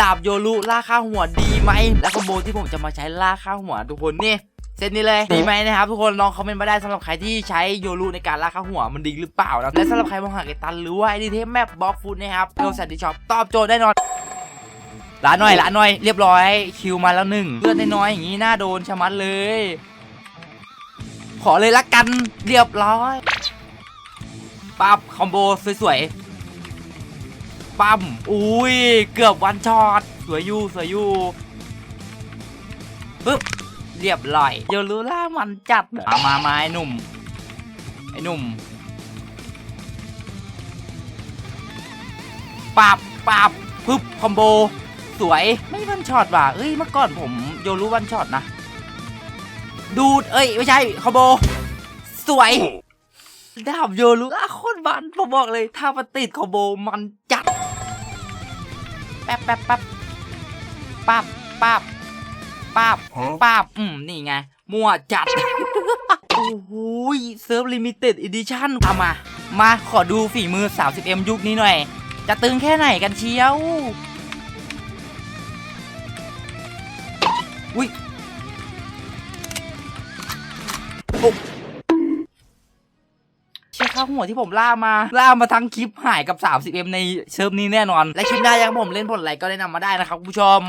ดาบโยรุล่าค่าหัวดีไหมและคอมโบที่ผมจะมาใช้ล่าค่าหัวทุกคนนี่เซตนี้เลยดีไหมนะครับทุกคนลองคอมเมนต์มาได้สำหรับใครที่ใช้โยรุในการล่าค่าหัวมันดีหรือเปล่านะและสำหรับใครมองหาไอตันหรือว่าไอดีเทมแมปบล็อกฟุตนะครับโลสันติช็อปตอบโจทย์ได้นอนล้านหน่อยล้านหน่อยเรียบร้อยคิวมาแล้วหนึ่งเลือดน้อยๆอย่างนี้น่าโดนชะมัดเลย ขอเลยละกันเรียบร้อยปั๊บคอมโบสวยๆ ปั๊มอุ้ย เกือบวันช็อตสวยอยู่สวยอยู่ปึ๊บเรียบร้อยโยรูล่ามันจัดมามามาไอ้หนุ่ม ไอ้หนุ่มปับปับปึ๊บคอมโบ สวยไม่วันช็อตว่ะเอ้ยเมื่อก่อนผมโยรูวันช็อตนะ ดูด เอ้ย ไม่ใช่คอมโบ สวยดาบโยรูอะโคตรมันผมบอกเลย ถ้ามันติดคอมโบมันจัด แป๊บแป๊บแป๊บปั๊บปั๊บป้าบป้าบอืมนี่ไง มั่วจัด โอ้โหยเซิร์ฟลิมิเต็ดอีดิชั่นเอามา มาขอดูฝีมือ 30M ยุคนี้หน่อย จะตึงแค่ไหนกันเชียว อุ้ยโอ้ ข้าวหัวที่ผมล่ามา ล่ามาทั้งคลิปหายกับ 30M ในเชิมนี้แน่นอน และคลิปหน้ายังผมเล่นผลอะไรก็แนะนำมาได้นะครับคุณผู้ชม